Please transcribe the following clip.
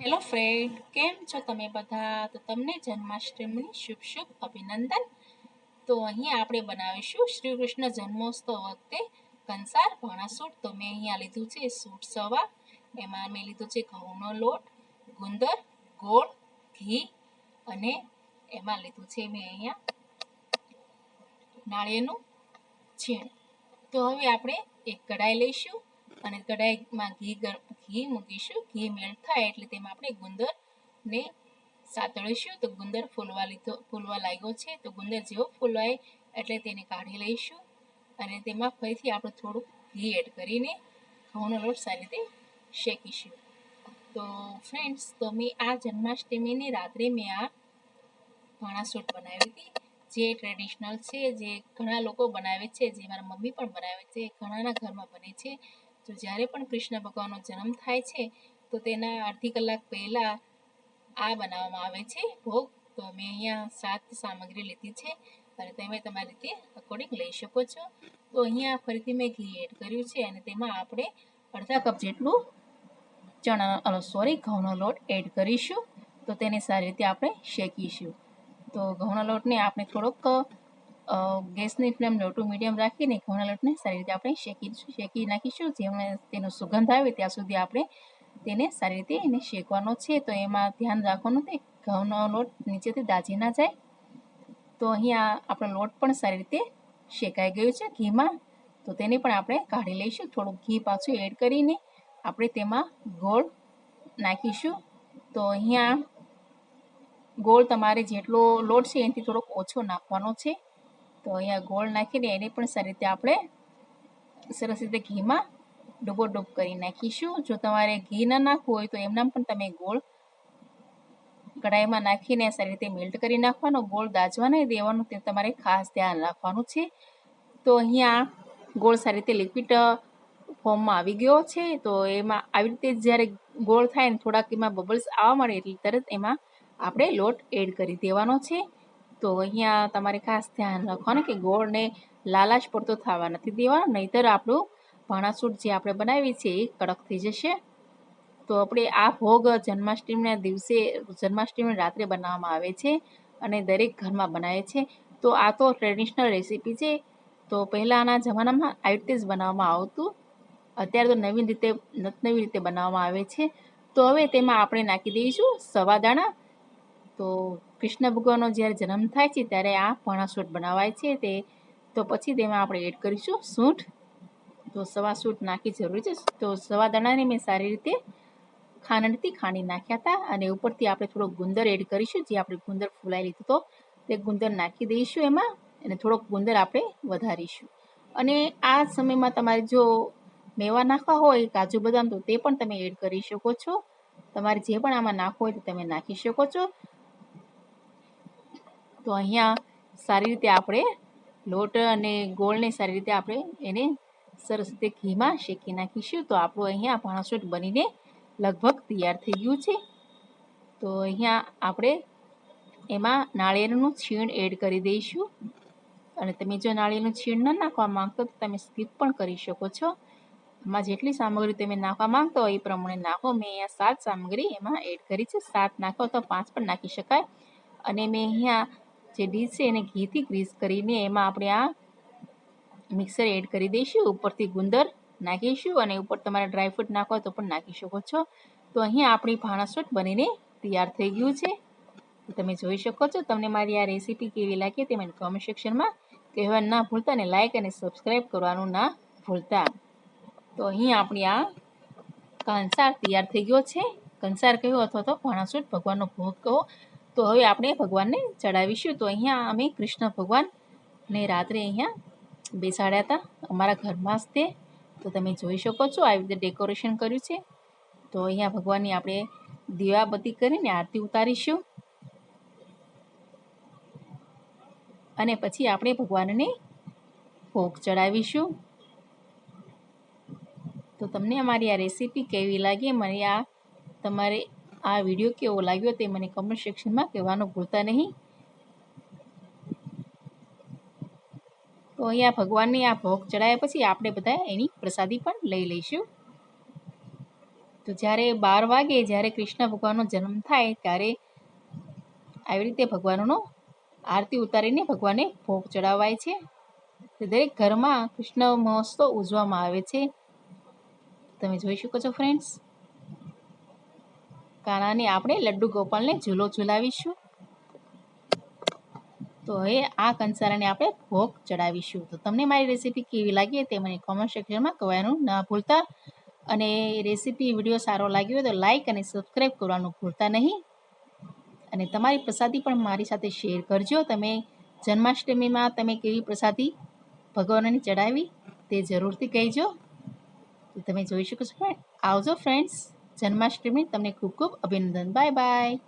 Hello friend, કેમ છો તમે બધા? તો તમને જન્માષ્ટમીની શુભ શુભ અભિનંદન. તો અહીંયા આપણે બનાવીશું શ્રી કૃષ્ણ જન્મોત્સવ વખતે કંસાર ભાણા સૂટ. તો મેં અહીંયા લીધું છે સૂટ સવા, એમાં મેં લીધું છે ઘઉંનો લોટ, ગુંદર, ગોળ, ઘી અને એમાં લીધું છે મેં અહીંયા નાળિયેરનું છીણ. તો હવે આપણે એક કઢાઈ લઈશું. અને કઢાઈમાં ઘી ઘી મૂકીશું. ઘી મેલ્ટ થાય એટલે તેમાં આપણે ગુંદરને સાતળીશું. તો ગુંદર ફૂલવા લીધો, ફૂલવા લાગ્યો છે. તો ગુંદર જેવો ફૂલવાય એટલે તેને કાઢી લઈશું. અને તેમાં ફરીથી આપણે થોડુંક ઘી એડ કરીને ઘઉંનો લોટ સારી રીતે શેકીશું. તો ફ્રેન્ડ્સ, તો મેં આ જન્માષ્ટમીની રાત્રે મેં આ ભાણાસૂટ બનાવી હતી. જે ટ્રેડિશનલ છે, જે ઘણા લોકો બનાવે છે, જે મારા મમ્મી પણ બનાવે છે ઘણાના ઘરમાં બને છે. તો જ્યારે પણ કૃષ્ણ ભગવાનનો જન્મ થાય છે, તો તેના અડધી કલાક પહેલાં આ બનાવવામાં આવે છે ભોગ. તો મેં અહીંયા સાત સામગ્રી લીધી છે અને તમે તમારી રીતે અકોર્ડિંગ લઈ શકો છો. તો અહીંયા ફરીથી મેં ઘી એડ કર્યું છે અને તેમાં આપણે અડધા કપ જેટલું ચણા સોરી ઘઉંનો લોટ એડ કરીશું. તો તેને સારી રીતે આપણે શેકીશું. તો ઘઉંના લોટને આપણે થોડોક ગેસની ફ્લેમ લો ટુ મીડિયમ રાખીને ઘઉંના લોટને સારી રીતે આપણે શેકી શેકી નાખીશું. જેમાં તેનો સુગંધ આવે ત્યાં સુધી આપણે તેને સારી રીતે એને શેકવાનો છે. તો એમાં ધ્યાન રાખવાનું કે ઘઉંનો લોટ નીચેથી દાજી ના જાય. તો અહીંયા આપણો લોટ પણ સારી રીતે શેકાઈ ગયો છે ઘીમાં. તો તેને પણ આપણે કાઢી લઈશું. થોડુંક ઘી પાછું એડ કરીને આપણે તેમાં ગોળ નાખીશું. તો અહીંયા ગોળ તમારે જેટલો લોટ છે એનાથી થોડોક ઓછો નાખવાનો છે. તો અહીંયા ગોળ નાખીને એને પણ સારી રીતે આપણે સરસ રીતે ઘીમાં ડૂબો ડૂબ કરી નાખીશું. જો તમારે ઘી ન નાખવું હોય તો એમનામ પણ તમે ગોળ કઢાઈમાં નાખીને સારી રીતે મેલ્ટ કરી નાખવાનો, ગોળ દાજવા નહીં દેવાનું, તે તમારે ખાસ ધ્યાન રાખવાનું છે. તો અહીંયા ગોળ સારી રીતે લિક્વિડ ફોર્મમાં આવી ગયો છે. તો એમાં આવી રીતે જ્યારે ગોળ થાય ને થોડાક એમાં બબલ્સ આવવા મળે એટલે તરત એમાં આપણે લોટ એડ કરી દેવાનો છે. તો અહીંયા તમારે ખાસ ધ્યાન રાખવાનું કે ગોળને લાલાશ પડતો થવા નથી દેવાનો નહીંતર આપણું ભાણાસૂટ જે આપણે બનાવી છે એ કડક થઈ જશે. તો આપણે આ ભોગ જન્માષ્ટમીના દિવસે, જન્માષ્ટમીની રાત્રે બનાવવામાં આવે છે અને દરેક ઘરમાં બનાવે છે. તો આ તો ટ્રેડિશનલ રેસીપી છે. તો પહેલાંના જમાનામાં આવી રીતે જ બનાવવામાં આવતું. અત્યારે તો નવીન રીતે, નવી રીતે બનાવવામાં આવે છે. તો હવે તેમાં આપણે નાખી દઈશું સવા દાણા. તો કૃષ્ણ ભગવાનનો જ્યારે જન્મ થાય છે, ત્યારે આ ભાણાસૂટ બનાવાય છે. તે તો પછી તેમાં આપણે એડ કરીશું સૂંઠ. તો સવા સૂંઠ નાખી જરૂરી છે. તો સવા દાણાને મેં સારી રીતે ખાંડથી ખાંડી નાખ્યા હતા અને ઉપરથી આપણે થોડોક ગુંદર એડ કરીશું, જે આપણે ગુંદર ફૂલાઈ લીધો હતો તે ગુંદર નાખી દઈશું એમાં અને થોડોક ગુંદર આપણે વધારીશું. અને આ સમયમાં તમારે જો મેવા નાખવા હોય, કાજુ બદામ તો તે પણ તમે એડ કરી શકો છો. તમારે જે પણ આમાં નાખવું હોય તો તમે નાખી શકો છો. તો અહીંયા સારી રીતે આપણે લોટ અને ગોળને સારી રીતે આપણે એને સરસ રીતે ઘીમાં શેકી નાખીશું. તો આપણું અહીંયા ભાણસોટ બનીને લગભગ તૈયાર થઈ ગયું છે. તો અહીંયા આપણે એમાં નાળિયેરનું છીણ એડ કરી દઈશું. અને તમે જો નાળિયેરનું છીણ ન નાખવા માંગતો તો તમે સ્કીપ પણ કરી શકો છો. એમાં જેટલી સામગ્રી તમે નાખવા માંગતો હોય એ પ્રમાણે નાખો. મેં અહીંયા સાત સામગ્રી એમાં એડ કરી છે. સાત નાખો તો પાંચ પણ નાખી શકાય. અને મેં અહીંયા જે ડીશ છે એને ઘીથી ગ્રીસ કરીને એમાં આપણે આ મિક્સર એડ કરી દઈશું. ઉપરથી ગુંદર નાખીશું અને ઉપર તમારે ડ્રાયફ્રૂટ નાખો તો પણ નાખી શકો છો. તો અહીંયા આપણી ભાણાસૂટ બનીને તૈયાર થઈ ગયું છે. તમે જોઈ શકો છો, તમને મારી આ રેસીપી કેવી લાગી તે મને કોમેન્ટ સેક્શનમાં કહેવા ના ભૂલતા અને લાઇક અને સબસ્ક્રાઈબ કરવાનું ના ભૂલતા. તો અહીં આપણી આ કંસાર તૈયાર થઈ ગયો છે. કંસાર કહ્યું અથવા તો ભાણાસૂટ ભગવાનનો ભોગ કહો. તો હવે આપણે ભગવાનને ચડાવીશું. તો અહીંયા અમે કૃષ્ણ ભગવાનને રાત્રે અહીંયા બેસાડ્યા હતા. અમારા ઘરમાં જ તે. તો તમે જોઈ શકો છો, આવી રીતે ડેકોરેશન કર્યું છે. તો અહીંયા ભગવાનની આપણે દીવાબત્તી કરીને આરતી ઉતારીશું. અને પછી આપણે ભગવાનને ભોગ ચડાવીશું. તો તમને અમારી આ રેસીપી કેવી લાગી? મને આ તમારે આ વીડિયો કેવો લાગ્યો તે મને કમેન્ટ સેક્શનમાં કહેવાનું ભૂલતા નહીં. તો અહીંયા ભગવાનને આ ભોગ ચડાવ્યા પછી આપણે બધા એની પ્રસાદી પણ લઈ લઈશું. તો જ્યારે બાર વાગે, જ્યારે કૃષ્ણ ભગવાનનો જન્મ થાય, ત્યારે આવી રીતે ભગવાનનો આરતી ઉતારીને ભગવાનને ભોગ ચડાવાય છે. દરેક ઘરમાં કૃષ્ણ મહોત્સવ ઉજવવામાં આવે છે. તમે જોઈ શકો છો ફ્રેન્ડ્સ કાનાને આપણે લડ્ડુ ગોપાલને ઝૂલો ઝુલાવીશું. તો હવે આ કંસારાને આપણે ભોગ ચડાવીશું. તો તમને મારી રેસીપી કેવી લાગી તે મને કોમેન્ટ સેક્શનમાં કહેવાનું ના ભૂલતા. અને રેસીપી વીડિયો સારો લાગ્યો હોય તો લાઇક અને સબસ્ક્રાઈબ કરવાનું ભૂલતા નહીં. અને તમારી પ્રસાદી પણ મારી સાથે શેર કરજો. તમે જન્માષ્ટમીમાં તમે કેવી પ્રસાદી ભગવાનને ચડાવી તે જરૂરથી કહેજો. તમે જોઈ શકો છો આવજો ફ્રેન્ડ્સ જન્માષ્ટમી. તમને ખૂબ ખૂબ અભિનંદન. Bye bye.